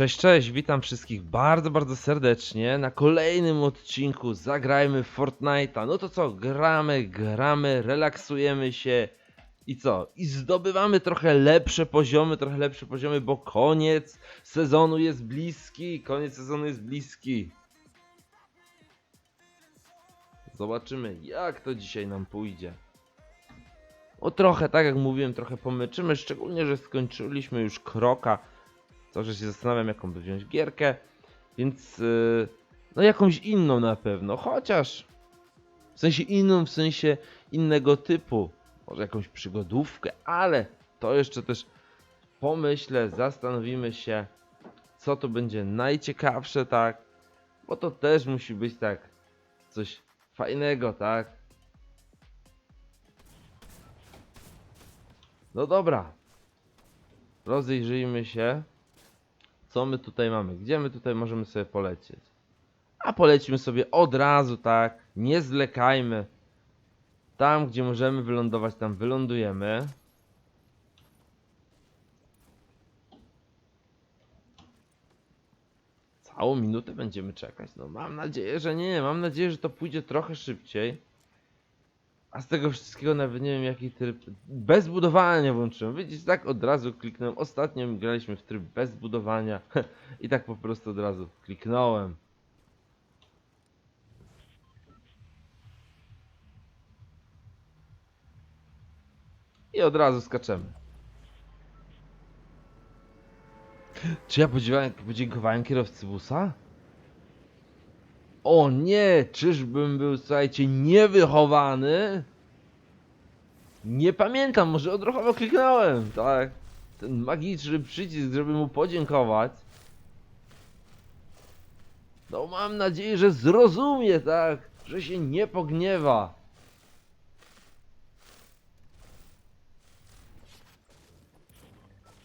Cześć, cześć, witam wszystkich bardzo, bardzo serdecznie na kolejnym odcinku Zagrajmy Fortnite'a. No to co, gramy, gramy, relaksujemy się i co? I zdobywamy trochę lepsze poziomy, trochę lepsze poziomy, bo koniec sezonu jest bliski, koniec sezonu jest bliski. Zobaczymy, jak to dzisiaj nam pójdzie. O trochę, tak jak mówiłem, trochę pomyczymy, szczególnie, że skończyliśmy już kroka. To, że się zastanawiam, jaką by wziąć gierkę, więc yy, no jakąś inną na pewno, chociaż w sensie inną, w sensie innego typu, może jakąś przygodówkę, ale to jeszcze też pomyślę, zastanowimy się, co to będzie najciekawsze, tak, bo to też musi być tak coś fajnego, tak. No dobra, rozejrzyjmy się. Co my tutaj mamy? Gdzie my tutaj możemy sobie polecieć? A polecimy sobie od razu, tak? Nie zlekajmy. Tam, gdzie możemy wylądować, tam wylądujemy. Całą minutę będziemy czekać. No mam nadzieję, że nie. Mam nadzieję, że to pójdzie trochę szybciej. A z tego wszystkiego nawet nie wiem jaki tryb. Bez budowania włączyłem. Widzicie, tak od razu kliknąłem. Ostatnio graliśmy w tryb bez budowania. I tak po prostu od razu kliknąłem. I od razu skaczemy. Czy ja podziękowałem, kierowcy busa? O nie, czyżbym był, słuchajcie, niewychowany? Nie pamiętam, może odruchowo kliknąłem, tak? Ten magiczny przycisk, żeby mu podziękować. No mam nadzieję, że zrozumie, tak? Że się nie pogniewa.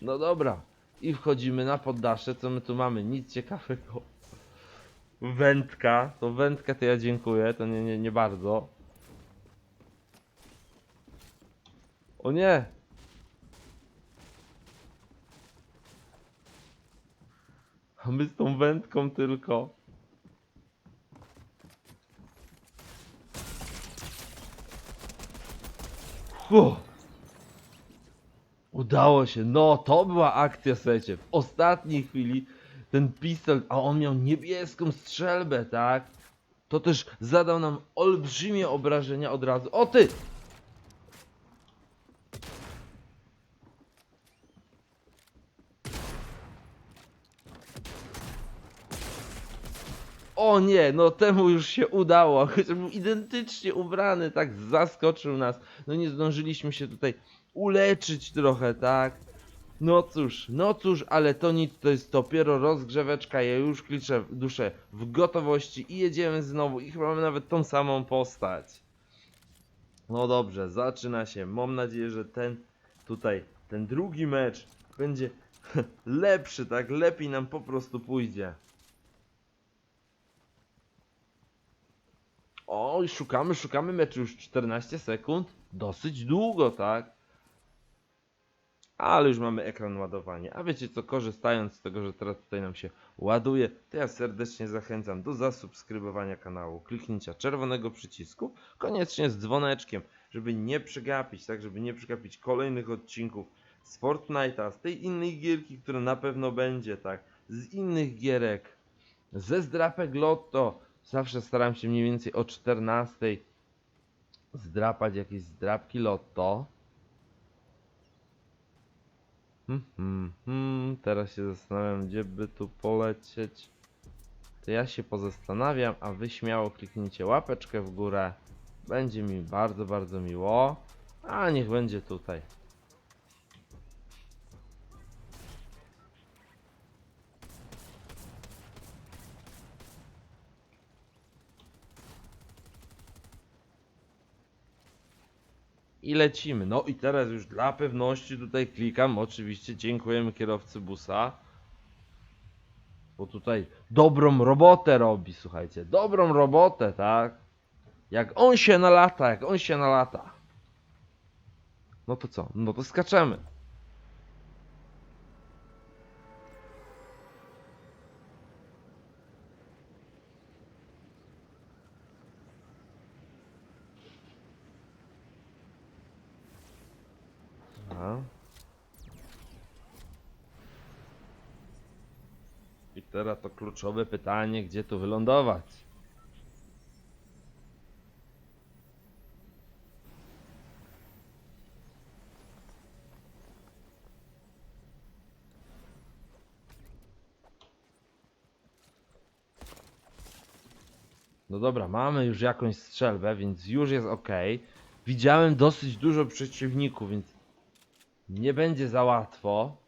No dobra. I wchodzimy na poddasze. Co my tu mamy? Nic ciekawego. Wędka. To wędkę to ja dziękuję. To nie, nie, nie bardzo. O nie! A my z tą wędką tylko. Fuh. Udało się. No, to była akcja, słuchajcie. W ostatniej chwili ten pistolet, a on miał niebieską strzelbę, tak? To też zadał nam olbrzymie obrażenia od razu. O ty! O nie, no temu już się udało. Chociaż był identycznie ubrany, tak zaskoczył nas. No nie zdążyliśmy się tutaj uleczyć trochę, tak? No cóż, no cóż, ale to nic, to jest dopiero rozgrzeweczka. Ja już kliczę duszę w gotowości i jedziemy znowu. I chyba mamy nawet tą samą postać. No dobrze, zaczyna się. Mam nadzieję, że ten tutaj, ten drugi mecz będzie lepszy, tak? Lepiej nam po prostu pójdzie. O, szukamy, szukamy meczu już 14 sekund. Dosyć długo, tak? Ale już mamy ekran ładowania. A wiecie co, korzystając z tego, że teraz tutaj nam się ładuje, to ja serdecznie zachęcam do zasubskrybowania kanału, kliknięcia czerwonego przycisku, koniecznie z dzwoneczkiem, żeby nie przegapić, tak, żeby nie przegapić kolejnych odcinków z Fortnite'a, z tej innej gierki, która na pewno będzie, tak, z innych gierek, ze zdrapek Lotto. Zawsze staram się mniej więcej o 14 zdrapać jakieś zdrapki Lotto. Hmm, hmm, hmm. Teraz się zastanawiam, gdzie by tu polecieć. To ja się pozastanawiam, a wy śmiało kliknijcie łapeczkę w górę. Będzie mi bardzo, bardzo miło. A niech będzie tutaj. I lecimy. No i teraz już dla pewności tutaj klikam. Oczywiście dziękujemy kierowcy busa. Bo tutaj dobrą robotę robi, słuchajcie. Dobrą robotę, tak? Jak on się nalata, jak on się nalata. No to co? No to skaczemy. To kluczowe pytanie, gdzie tu wylądować? No dobra, mamy już jakąś strzelbę, więc już jest ok. Widziałem dosyć dużo przeciwników, więc nie będzie za łatwo.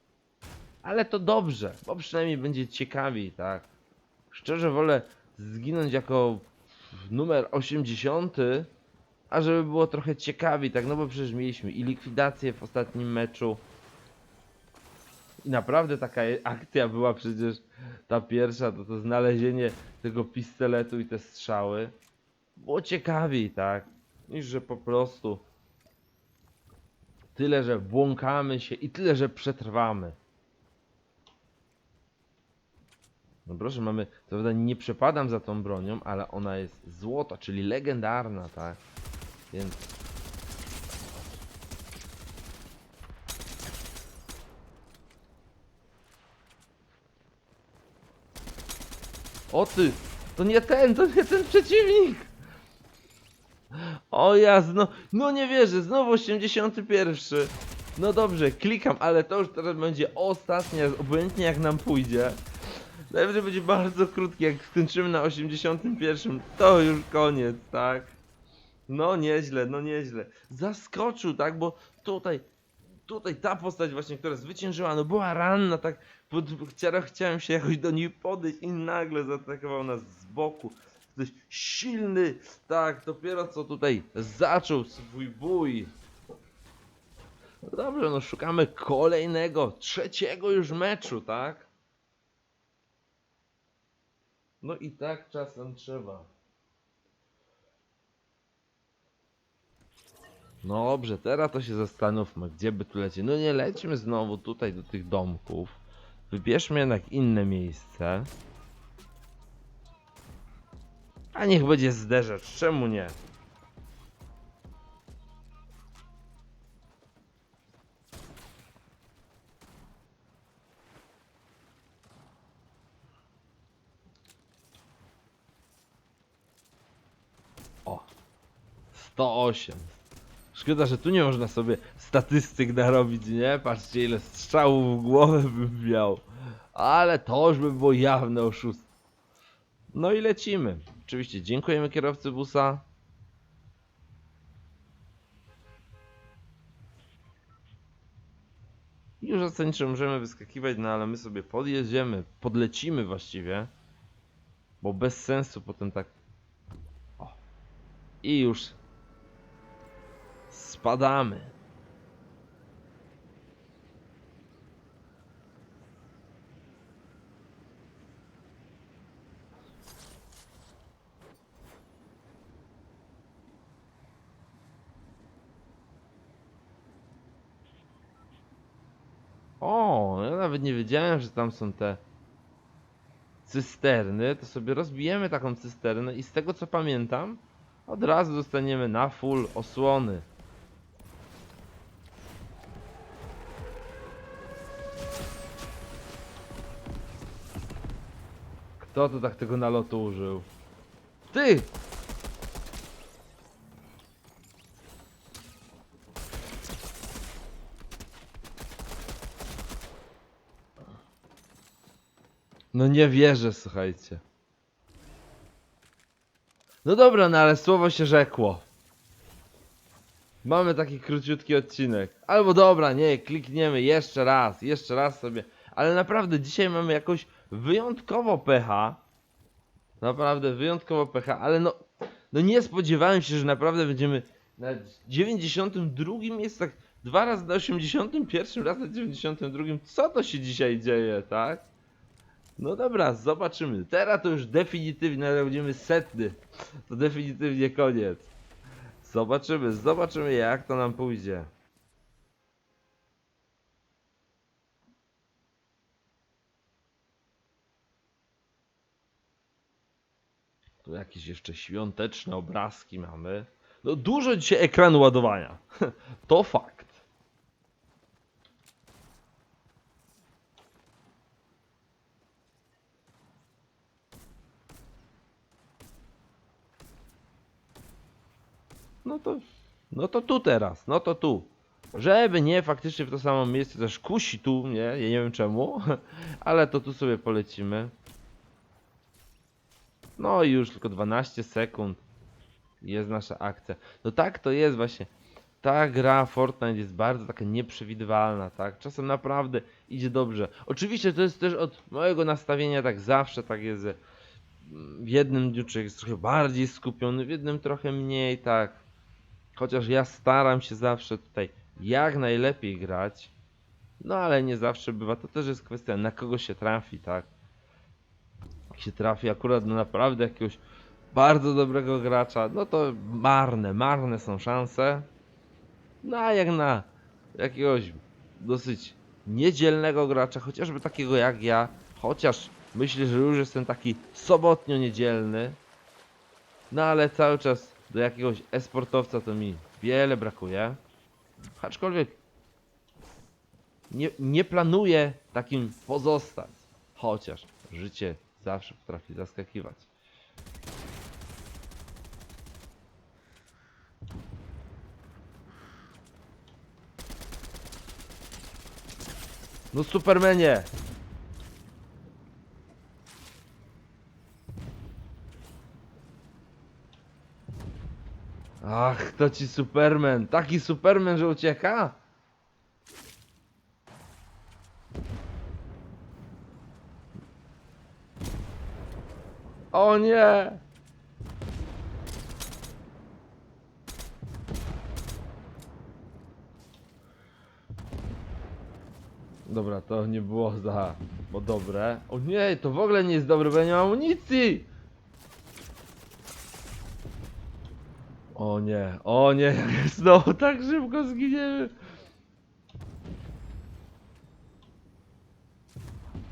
Ale to dobrze, bo przynajmniej będzie ciekawiej, tak? Szczerze wolę zginąć jako numer 80, a żeby było trochę ciekawiej, tak? No bo przecież mieliśmy i likwidację w ostatnim meczu. I naprawdę taka akcja była przecież ta pierwsza, to to znalezienie tego pistoletu i te strzały. Było ciekawiej, tak? Niż że po prostu tyle, że błąkamy się i tyle, że przetrwamy. No proszę, mamy, co prawda nie przepadam za tą bronią, ale ona jest złota, czyli legendarna, tak? Więc... O ty! To nie ten, to nie ten przeciwnik! O jasno, no nie wierzę, znowu 81. No dobrze, klikam, ale to już teraz będzie ostatnia, obojętnie jak nam pójdzie. Najwyżej będzie bardzo krótki, jak skończymy na 81, to już koniec, tak? No nieźle, no nieźle. Zaskoczył, tak? Bo tutaj, tutaj ta postać właśnie, która zwyciężyła, no była ranna, tak? Pod, chciałem, chciałem się jakoś do niej podejść i nagle zaatakował nas z boku. Ktoś silny, tak, dopiero co tutaj zaczął swój bój. No dobrze, no szukamy kolejnego, trzeciego już meczu, tak? No i tak czasem trzeba. No dobrze, teraz to się zastanówmy, gdzie by tu lecieć. No nie lećmy znowu tutaj do tych domków. Wybierzmy jednak inne miejsce. A niech będzie zderzacz, czemu nie? 108. Szkoda, że tu nie można sobie statystyk narobić, nie? Patrzcie ile strzałów w głowę bym miał. Ale to już by było jawne oszustwo. No i lecimy. Oczywiście dziękujemy kierowcy busa. Już zasadniczo możemy wyskakiwać, no ale my sobie podjedziemy, podlecimy właściwie. Bo bez sensu potem tak... O. I już spadamy. O, ja nawet nie wiedziałem, że tam są te cysterny. To sobie rozbijemy taką cysternę i z tego co pamiętam, od razu dostaniemy na full osłony. Kto tu tak tego nalotu użył? Ty! No nie wierzę, słuchajcie. No dobra, no ale słowo się rzekło. Mamy taki króciutki odcinek. Albo dobra, nie, klikniemy jeszcze raz, jeszcze raz sobie. Ale naprawdę dzisiaj mamy jakoś wyjątkowo pecha. Naprawdę wyjątkowo pecha, ale no, no nie spodziewałem się, że naprawdę będziemy na 92 jest tak dwa razy na 81, raz na 92. Co to się dzisiaj dzieje, tak? No dobra, zobaczymy. Teraz to już definitywnie, będziemy setny. To definitywnie koniec. Zobaczymy, zobaczymy jak to nam pójdzie. Tu jakieś jeszcze świąteczne obrazki mamy. No dużo dzisiaj ekranu ładowania. To fakt. No to, no to tu teraz, no to tu. Żeby nie faktycznie w to samo miejsce też kusi tu, nie? Ja nie wiem czemu, ale to tu sobie polecimy. No i już tylko 12 sekund jest nasza akcja. No tak to jest właśnie. Ta gra Fortnite jest bardzo taka nieprzewidywalna, tak? Czasem naprawdę idzie dobrze. Oczywiście to jest też od mojego nastawienia tak zawsze tak jest. W jednym dniu człowiek jest trochę bardziej skupiony, w jednym trochę mniej, tak. Chociaż ja staram się zawsze tutaj jak najlepiej grać. No ale nie zawsze bywa. To też jest kwestia na kogo się trafi, tak? Się trafi akurat na naprawdę jakiegoś bardzo dobrego gracza, no to marne, marne są szanse. No a jak na jakiegoś dosyć niedzielnego gracza, chociażby takiego jak ja, chociaż myślę, że już jestem taki sobotnio-niedzielny, no ale cały czas do jakiegoś esportowca to mi wiele brakuje. Aczkolwiek nie, nie planuję takim pozostać, chociaż życie zawsze potrafi zaskakiwać. No Supermanie! Ach, to ci Superman. Taki Superman, że ucieka? O nie! Dobra, to nie było za... bo dobre. O nie, to w ogóle nie jest dobre, bo ja nie mam amunicji! O nie, o nie, znowu tak szybko zginiemy.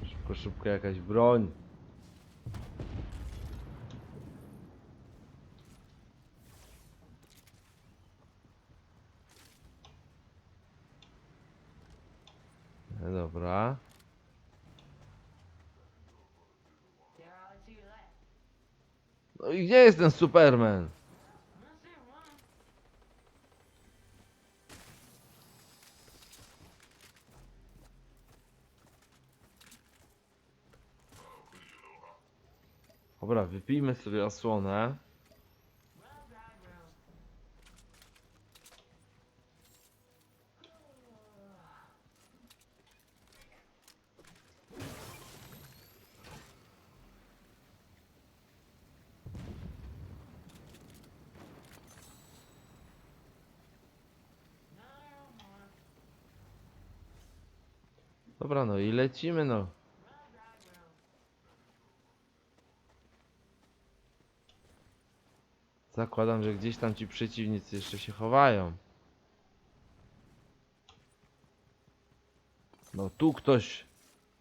Szybko, szybko jakaś broń. No Dobra. No i gdzie jest ten Superman? Dobra, wypijmy sobie osłonę. Dobra, no i lecimy, no. Zakładam, że gdzieś tam ci przeciwnicy jeszcze się chowają. No tu ktoś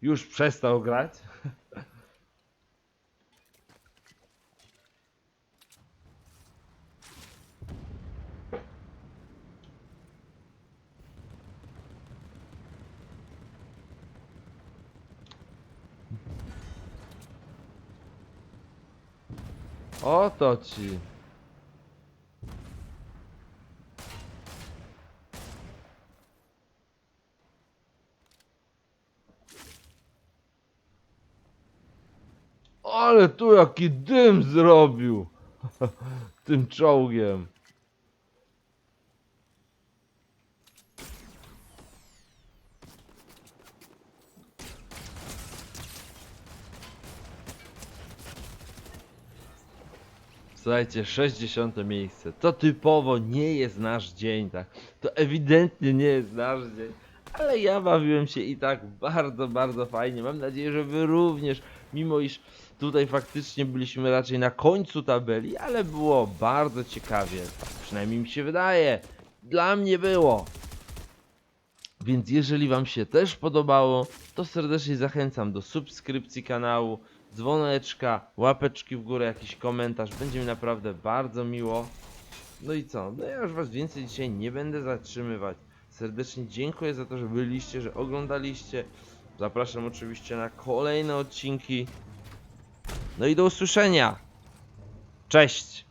już przestał grać. O to ci. Ale tu jaki dym zrobił tym czołgiem. Słuchajcie, 60 miejsce. To typowo nie jest nasz dzień, tak? To ewidentnie nie jest nasz dzień. Ale ja bawiłem się i tak bardzo, bardzo fajnie. Mam nadzieję, że wy również, mimo iż tutaj faktycznie byliśmy raczej na końcu tabeli, ale było bardzo ciekawie. Przynajmniej mi się wydaje. Dla mnie było. Więc jeżeli wam się też podobało, to serdecznie zachęcam do subskrypcji kanału, dzwoneczka, łapeczki w górę, jakiś komentarz. Będzie mi naprawdę bardzo miło. No i co? No ja już was więcej dzisiaj nie będę zatrzymywać. Serdecznie dziękuję za to, że byliście, że oglądaliście. Zapraszam oczywiście na kolejne odcinki. No i do usłyszenia. Cześć!